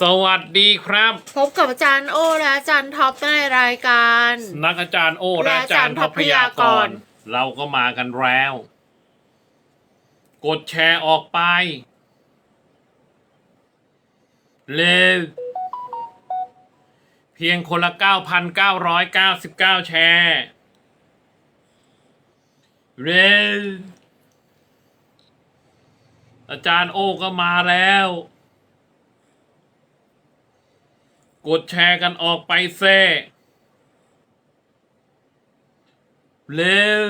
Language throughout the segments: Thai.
สวัสดีครับ พบกับอาจารย์โอและอาจารย์ท็อปในรายการ นักอาจารย์โอและอาจารย์ท็อปพยากรณ์เราก็มากันแล้ว กดแชร์ออกไปเร็วเพียงคนละ 9,999 แชร์เร็วอาจารย์โอก็มาแล้ว กดแชร์กันออกไปแซ่เร็ว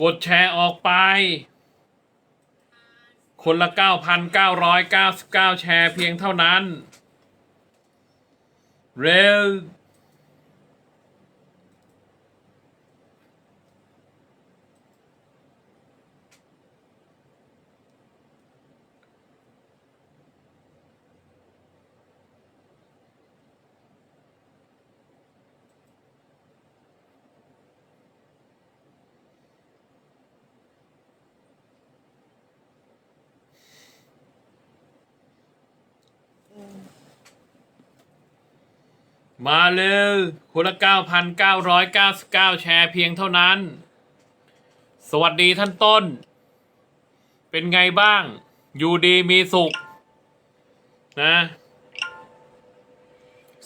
กดแชร์ออกไป คนละ 9,999 แชร์เพียงเท่านั้น เร็ว มาเลยคนละ 9,999 แชร์เพียงเท่านั้น สวัสดีท่านต้น เป็นไงบ้าง อยู่ดีมีสุข นะ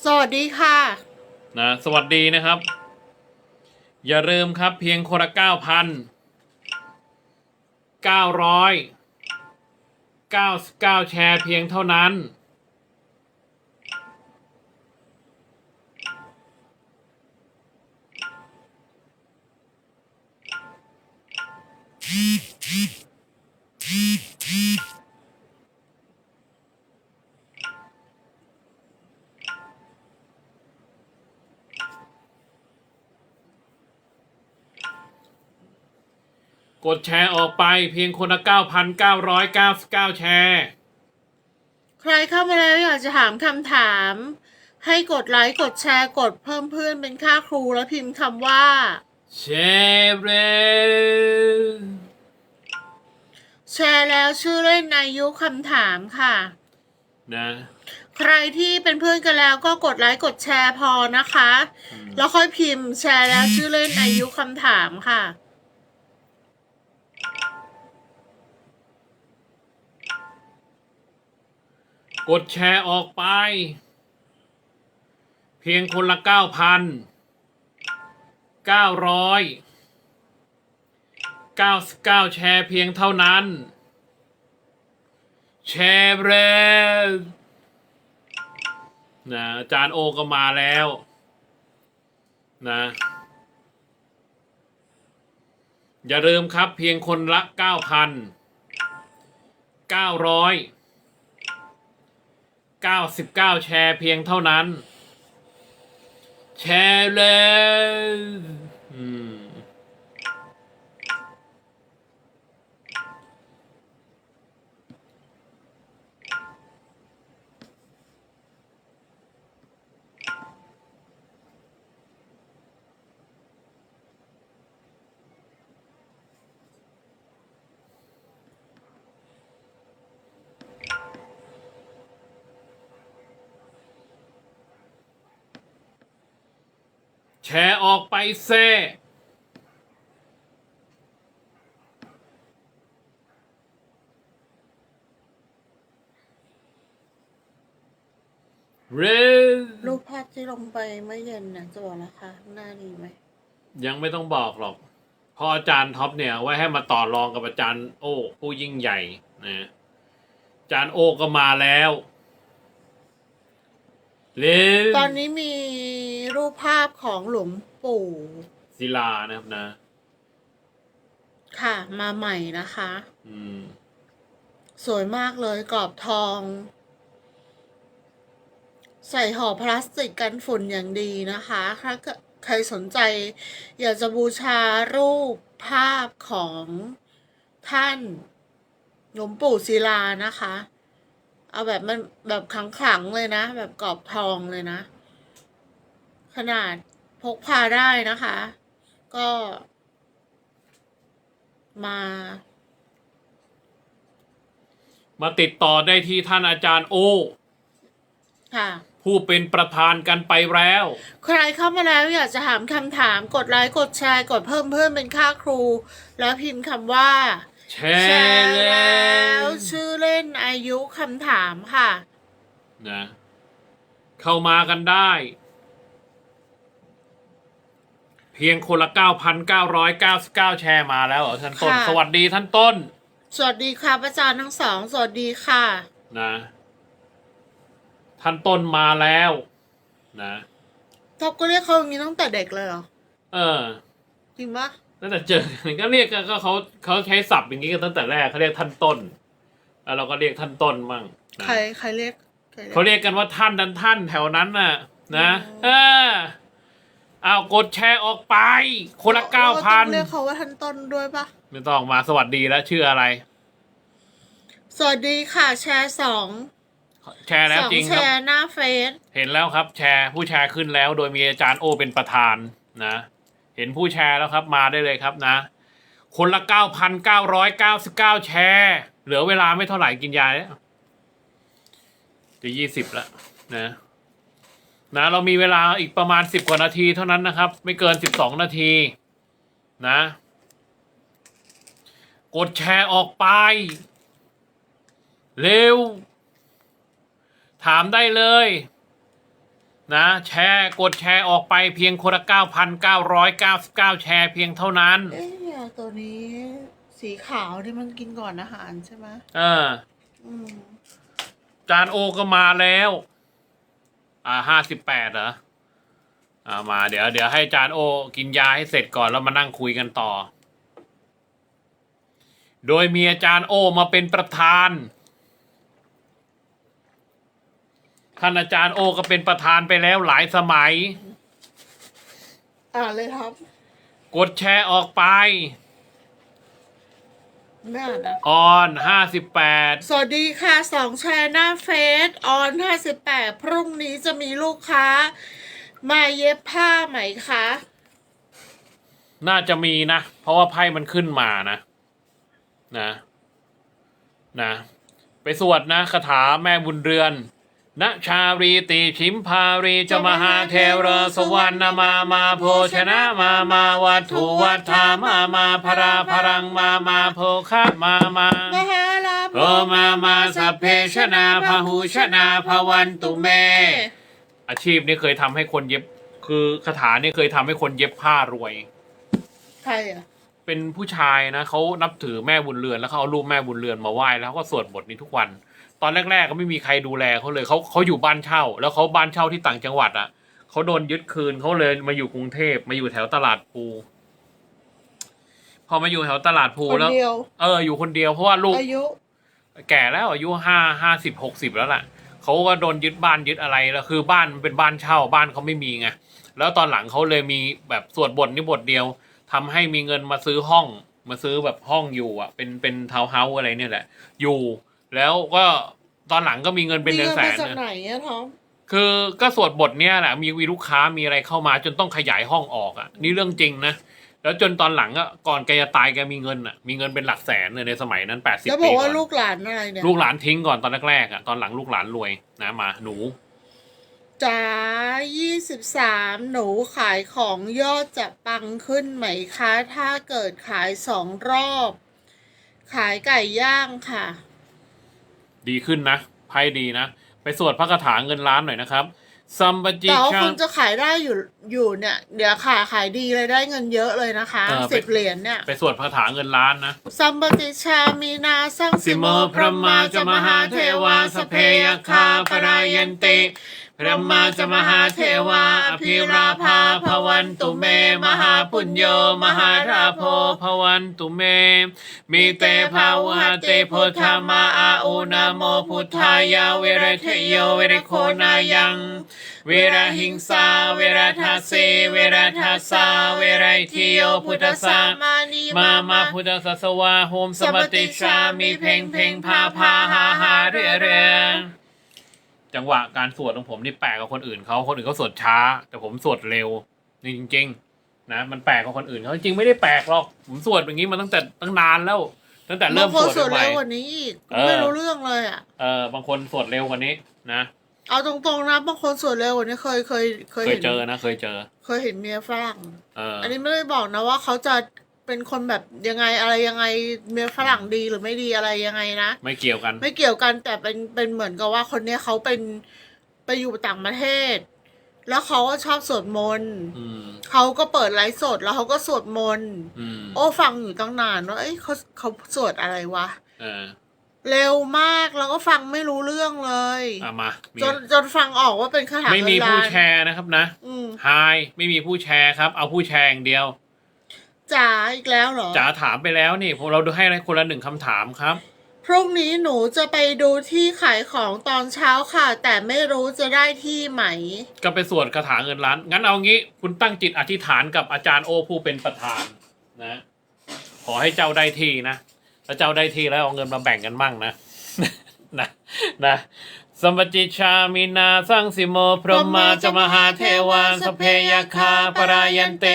สวัสดีค่ะ นะ สวัสดีนะครับ อย่าลืมครับเพียงคนละ9,000 999 แชร์เพียงเท่านั้น กดแชร์ออกไปเพียงคนละ 9,999 แชร์ ใครเข้ามาแล้วอยากจะถามคำถาม ให้กดไลค์กดแชร์กดเพิ่มเพื่อนเป็นค่าครูแล้วพิมพ์คำว่า แชร์เร็วแชร์แล้วชื่อเล่นอายุคำถามค่ะ นะ ใครที่เป็นเพื่อนกันแล้วก็กดไลค์กดแชร์พอนะคะ แล้วค่อยพิมพ์แชร์แล้วชื่อเล่นอายุคำถามค่ะ กดแชร์ออกไป เพียงคนละเก้าพันเก้าร้อยเก้าสิบเก้าแชร์เพียงเท่านั้น แชร์เรนะอาจารย์โอก็มาแล้ว นะอย่าลืมครับเพียงคนละ 9,900 99 แชร์เพียงเท่านั้น แชร์เลยอืม แชร์ออกไปเซ่เร็วรูปภาพที่ลงไปเมื่อเย็นนะจะบอกนะคะหน้าดีไหมยังไม่ต้องบอกหรอกเพราะอาจารย์ท็อปเนี่ย ไว้ให้มาต่อรองกับอาจารย์โอ้ผู้ยิ่งใหญ่นะอาจารย์โอก็มาแล้ว หรือตอนนี้มีรูปภาพของหลวงปู่ศิลานะครับนะ ค่ะ มาใหม่นะคะ อืม สวยมากเลยกรอบทอง ใส่ห่อพลาสติกกันฝุ่นอย่างดีนะคะ ถ้าเกิดใครสนใจ อยากจะบูชารูปภาพของท่านหลวงปู่ศิลานะคะ เอาแบบมันแบบขลังๆเลยนะ แบบกรอบทองเลยนะ ขนาดพกพาได้นะคะ ก็ มา มาติดต่อได้ที่ท่านอาจารย์โอ ค่ะ ผู้เป็นประธานกันไปแล้ว ใครเข้ามาแล้วอยากจะถามคำถามกดไลค์กดแชร์กดเพิ่มเพื่อนเป็นค่าครู แล้วพิมพ์คำว่า แชแชร์ร์แล้แล้ววชื่อเล่นอา ยุคำถามค่ะ นะเข้ามากันได้ เพียงคนละ 9,999 แชร์มาแล้วเหรอท่านต้น ค่ะ สวัสดีท่านต้น สวัสดีค่ะอาจารย์ทั้งสอง สวัสดีค่ะ นะ ท่านต้นมาแล้ว นะ ท็อปก็เรียกเขาอย่างนี้ตั้งแต่เด็กเลยเหรอ เออ จริงปะตั้งแต่เจอกันก็เรียกกันก็เขาเขาใช้ศัพท์อย่างนี้กันตั้งแต่แรกเขาเรียกท่านต้น แล้วเราก็เรียกท่านต้นมั่งนะใครใครเรียกใครเรียกเขาเรียกกันว่าท่านดันท่านแถวนั้นน่ะ นะเออเอากดแชร์ออกไป คนละเก้าพันต้องเรียกเขาว่าท่านต้นด้วยปะไม่ต้องมาสวัสดีแล้วชื่ออะไร สวัสดีค่ะแชร์สองแชร์แล้วสองจริงแชครับ ร์หน้าเฟซเห็นแล้วครับแชร์ผู้แชร์ขึ้นแล้ว โดยมีอาจารย์โอเป็นประธานนะ เห็นผู้แชร์แล้วครับมาได้เลยครับนะ คนละเก้าพันเก้าร้อยเก้าสิบเก้าแชร์ เหลือเวลาไม่เท่าไหร่กินยาแล้วจะยี่สิบแล้วนะนะเรามีเวลาอีกประมาณสิบกว่านาทีเท่านั้นนะครับ ไม่เกินสิบสองนาที นะ กดแชร์ออกไป เร็ว ถามได้เลย นะ แชร์กดแชร์ออกไปเพียงคนละ9,999แชร์เพียงเท่านั้น เอ๊ะเนี่ยตัวนี้ สีขาวที่มันกินก่อนอาหารใช่ไหมเอออืมจานโอก็มาแล้ว อ่าห้าสิบแปดเหรอ อ่ามา เดี๋ยวเดี๋ยวให้จานโอ กินยาให้เสร็จก่อนแล้วมานั่งคุยกันต่อ โดยมีอาจารย์โอมาเป็นประธาน ท่านอาจารย์โอก็เป็นประธานไปแล้วหลายสมัย อ่านเลยครับ กดแชร์ออกไป ไม่อ่านนะออนห้าสิบแปดสวัสดีค่ะสองแชร์หน้าเฟซออนห้าสิบแปดพรุ่งนี้จะมีลูกค้า มาเย็บผ้าไหมคะ น่าจะมีนะ เพราะว่าไพ่มันขึ้นมานะนะ นะ ไปสวดนะคาถาแม่บุญเรือน นะชารีติชิมพารีจะมหาเทวรสวรรณมามาโภชนะมามาวัตถุวัฏฐามามาพราพรังมามาโภคะมามามหาลาภโอมามาสัพเพชนาพหูชนาพวันตุเม อาชีพนี้เคยทำให้คนเย็บ คือคาถานี่เคยทำให้คนเย็บผ้ารวย ใครอะเป็นผู้ชายนะเขานับถือแม่บุญเรือนแล้วเขาเอารูปแม่บุญเรือนมาไหว้แล้วเขาก็สวดบทนี้ทุกวัน ตอนแรกๆก็ไม่มีใครดูแลเขาเลยเขาเขาอยู่บ้านเช่า แล้วเขาบ้านเช่าที่ต่างจังหวัดอะเขาโดนยึดคืนเขาเลยมาอยู่กรุงเทพมาอยู่แถวตลาดภูพอมาอยู่แถวตลาดภูคนแล้ว เดียวเอออยู่คนเดียวเพราะว่าลูก อายุแก่แล้วอายุห้าห้าสิบหกสิบแล้วล่ะเขาก็โดนยึดบ้านยึดอะไรแล้วคือบ้านมันเป็นบ้านเช่าบ้านเขาไม่มีไงแล้วตอนหลังเขาเลยมีแบบสวดบทนี้บทเดียวทำให้มีเงินมาซื้อห้อง มาซื้อแบบห้องอยู่อะ เป็นเป็นทาวน์เฮาส์อะไรเนี่ยแหละ อยู่ แล้วก็ตอนหลังก็มีเงินเป็นมีเดือนเงินแสมานจากนะไหนอะท็อปคือก็สวดบทเนี้ยแหละมีวีลูกค้ามีอะไรเข้ามาจนต้องขยายห้องออกอะ นี่เรื่องจริงนะ แล้วจนตอนหลังอะก่อนแกจะตายแกมีเงินอะ มีเงินเป็นหลักแสนเลยในสมัยนั้นแปดสิบแล้วบปีอกก่ว่าอน ลูกหลานอะไรเนี่ยลูกหลานทิ้งก่อนตอนแรกๆอะตอนหลังลูกหลานรวยนะมาหนู จ๋ายี่สิบสามหนูขายของยอดจะปังขึ้นไหมคะ ถ้าเกิดขายสองรอบ ขายไก่ย่างค่ะ ดีขึ้นนะไพ่ดีนะ ไปสวดพระคาถาเงินล้านหน่อยนะครับซัมปจิแต่ว่าชัคุง ณจะขายได้อยู่อยู่เนี่ย เดี๋ยวขายขายดีเลยได้เงินเยอะเลยนะคะเออไปสิบเหรียญเนี่ยไปสวดพระคาถาเงินล้านนะ สัมปติชามีนาสังสิโมพระมาจมหาเทวาสพเพยคาปรายันติ พระมาจมหาเทวาอภิราภาพวันตุเม มหาปุญโยมหาราโพพวันตุเม มีเตภาวะเตโพธามาอาอุนาโมพุทธายาเวรเทโยเวรโคนายัง เวรหิงสาเวรทาเสเวรทาสาเวไรทิโยพุทธสามานีมามาพุทธสัสวาโฮมสมติชามีเพลงเพลงพาพาฮาฮาเรื่อเรื่อ จังหวะการสวดของผมนี่แปลกกว่าคนอื่นเขาคนอื่นเขาสวดช้า แต่ผมสวดเร็วนี่จริง ๆ นะ มันแปลกกว่าคนอื่นเขาจริงๆไม่ได้แปลกหรอกผมสวดอย่างนี้มาตั้งแต่ตั้งนานแล้ว ตั้งแต่เริ่มบางคนสสววดดใหม่เร็วกว่านี้อีกเออไม่รู้เรื่องเลยอะเออบางคนสวดเร็วกว่านี้นะเอาตรงๆนะบางคนสวดเร็วกว่านี้เคยเคยเคยเคยเห็นเจอนะเคยเจอ เคยเห็นเมียฝรั่งเอออันนี้ไม่ได้บอกนะว่าเขาจะ เป็นคนแบบยังไงอะไรยังไงเมียฝรั่งดีหรือไม่ดีอะไรยังไงนะ ไม่เกี่ยวกัน ไม่เกี่ยวกันแต่เป็นเป็นเหมือนกับว่าคนเนี้ยเขาเป็นไปอยู่ต่างประเทศ แล้วเขาก็ชอบสวดมนต์อืม เขาก็เปิดไลฟ์สดแล้วเขาก็สวดมนต์ อืมโอ้ฟังอยู่ตั้งนานว่าเอ้ยเขาเขาสวดอะไรวะ เออเร็วมากแล้วก็ฟังไม่รู้เรื่องเลย เอามามีจนจนฟังออกว่าเป็นคาถาไม่มีเงินผู้ล้านแชร์นะครับนะอืม ไฮไม่มีผู้แชร์ครับ เอาผู้แชร์อย่างเดียว จ๋าอีกแล้วเหรอจ๋าถามไปแล้วนี่ผมเราดูให้คนละหนึ่งคำถามครับ พรุ่งนี้หนูจะไปดูที่ขายของตอนเช้าค่ะ แต่ไม่รู้จะได้ที่ไหม ก็ไปสวดคาถาเงินล้าน งั้นเอางี้ คุณตั้งจิตอธิษฐานกับอาจารย์โอผู้เป็นประธานนะ ขอให้เจ้าได้ที่นะแล้วเจ้าได้ที่แล้วเอาเงินมาแบ่งกันบ้างนะ นะนะ สมปจิชามินาสังสิโม พรหมาจมหาเทวาสเพยคาปรายันเต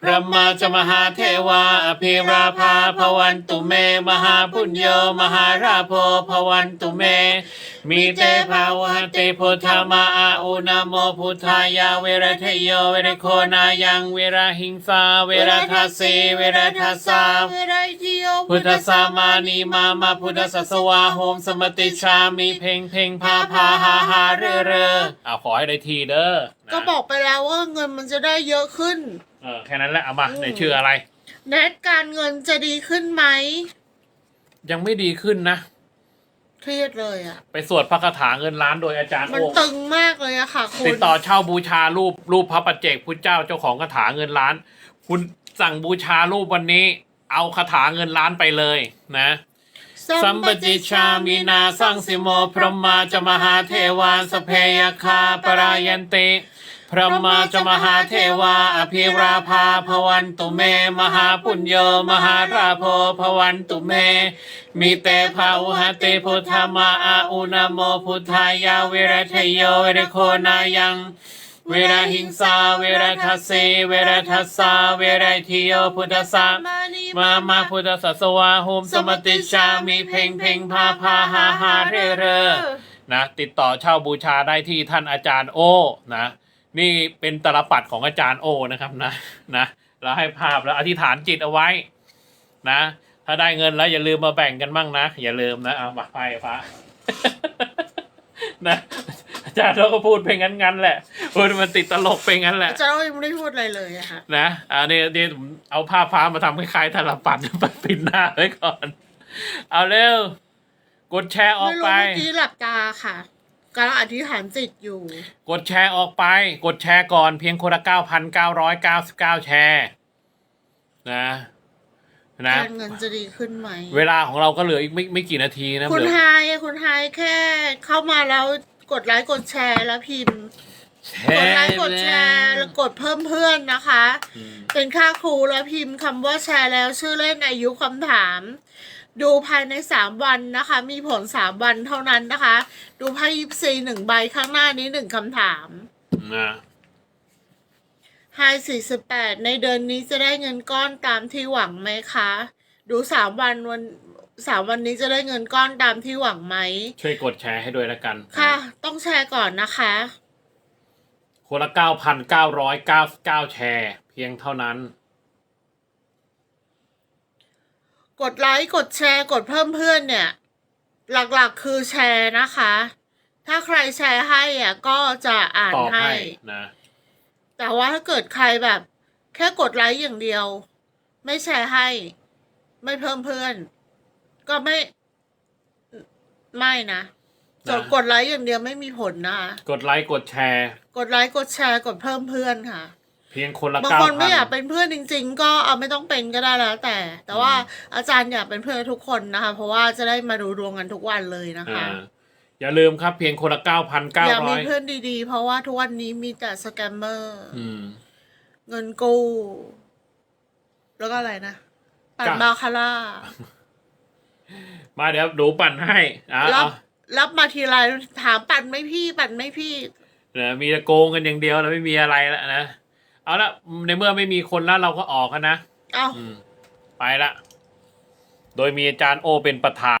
พระมาจมหาเทวา อภิราภาพวันตุเม มหาพุญโยมหาราโพพวันตุเม มีเตภาวะเตโพธามาอาอุนาโมพุทธายาเวรเทโยเวรโคนายังเวราหิงสาเวราทาเสเวราทาสาเวลาเที่ยวพุทธสามานีมามาพุทธสัสวาโฮมสมติชามีเพลงเพลงพาพาฮาฮาเร่อเร่อเอาขอให้ได้ทีเด้อนะก็บอกไปแล้วว่าเงินมันจะได้เยอะขึ้น เออแค่นั้นแหละเอามาอืมในชื่ออะไรแนทการเงินจะดีขึ้นไหม ยังไม่ดีขึ้นนะ เครียดเลยอะไปสวดพระคาถาเงินล้านโดยอาจารย์มันโอตึงมากเลยอะค่ะคุณติดต่อเช่าบูชารูปรูปพระปัจเจกพุทธเจ้าเจ้าของคาถาเงินล้าน คุณสั่งบูชารูปวันนี้ เอาคาถาเงินล้านไปเลยนะ สัมปจิชามีนาสังสิโมพระมาจมหาเทวาสเพยคาปรายันเตพระมาจมหาเทวาอภิราภาพวันตุเม มหาปุญโยมหาราโพพวันตุเม มีเตภาอุหเตพุทธมาอาอุนโมพุทธายาเวรทยโยเรโคนายัง เวราหิงสา เวราทัสเสเวราทัสสา เวราทิโยพุทธสามามามาพุทธสัสวาโฮมสมติชามีเพลงเพลงพาพาฮาฮาเรอเร่นะติดต่อเช่าบูชาได้ที่ท่านอาจารย์โอนะ นี่เป็นตลปัดของอาจารย์โอนะครับนะนะเราให้ภาพแล้วอธิษฐานจิตเอาไว้ นะ ถ้าได้เงินแล้วอย่าลืมมาแบ่งกันบ้างนะ อย่าลืมนะเอามาไปพระนะ จารย์เราก็พูดไปงั้นๆแหละพูดมันติดตลกไปงั้นแหละอาจารย์ยังไม่ได้พูดอะไรเลยอะค่ะนะอ่าเนี่ยเนี่ยผมเอาผ้าฟ้ามาทำคล้ายๆธนปัดปัดปิดหน้าไว้ก่อน เอาเร็ว กดแชร์ออกไม่ไปรู้เมื่อกี้หลับตาค่ะกำลังอธิษฐานจิตอยู่ กดแชร์ออกไป กดแชร์ก่อนเพียงคนละเก้าพันเก้าร้อยเก้าสิบเก้าแชร์นะนะ การเงินจะดีขึ้นไหม เวลาของเราก็เหลืออีกไม่ไม่กี่นาทีนะคุณเหลือไฮอะคุณไฮแค่เข้ามาแล้ว กดไลค์กดแชร์แล้วพิมพ์แชกดไลร์ค์กดแชร์แล้วกดเพิ่มเพื่อนนะคะอืมเป็นค่าครูแล้วพิมพ์คำว่าแชร์แล้วชื่อเล่นอายุคำถาม ดูภายในสามวันนะคะ มีผลสามวันเท่านั้นนะคะ ดูไพ่ยิปซีหนึ่งใบข้างหน้านี้หนึ่งคำถามนะไฮสี่สิบแปดในเดือนนี้จะได้เงินก้อนตามที่หวังไหมคะ ดูสามวันวัน สามวันนี้จะได้เงินก้อนตามที่หวังไหม ช่วยกดแชร์ให้ด้วยละกันค่ะ ต้องแชร์ก่อนนะคะ คนละเก้าพันเก้าร้อยเก้าสิบเก้าแชร์ เพียงเท่านั้น กดไลค์กดแชร์กดเพิ่มเพื่อนเนี่ย หลักๆคือแชร์นะคะ ถ้าใครแชร์ให้อะก็จะอ่านตอบให้ให้นะ แต่ว่าถ้าเกิดใครแบบ แค่กดไลค์อย่างเดียว ไม่แชร์ให้ ไม่เพิ่มเพื่อน ก็ไม่ ไม่นะจดกดไลค์อย่างเดียวไม่มีผลนะคะกดไลค์กดแชร์ กดไลค์กดแชร์กดเพิ่มเพื่อนค่ะ เพียงคนละบางเก้าคนไม่พันอยากเป็นเพื่อนจริง ๆ ก็เอาไม่ต้องเป็นก็ได้แล้วแต่ แต่ว่าอาจารย์อยากเป็นเพื่อนทุกคนนะคะ เพราะว่าจะได้มาดูดวงกันทุกวันเลยนะคะอ่าอย่าลืมครับ เพียงคนละเก้าพันเก้าอยากร้มีอยเพื่อนดีๆ เพราะว่าทุกวันนี้มีแต่สแกมเมอร์อืมเงินกู้แล้วก็อะไรนะปั่นกะบาคาร่า มาเดี๋ยวดูปั่นให้อะรับเอารับมาทีไรถามปั่นไหม่พี่ปั่นไหม่พี่เดี๋ยวมีแต่โกงกันอย่างเดียวแล้วไม่มีอะไรแล้วนะ เอาละในเมื่อไม่มีคนแล้วเราก็ออกกันนะ เอ้า อืม ไปละ โดยมีอาจารย์โอเป็นประธาน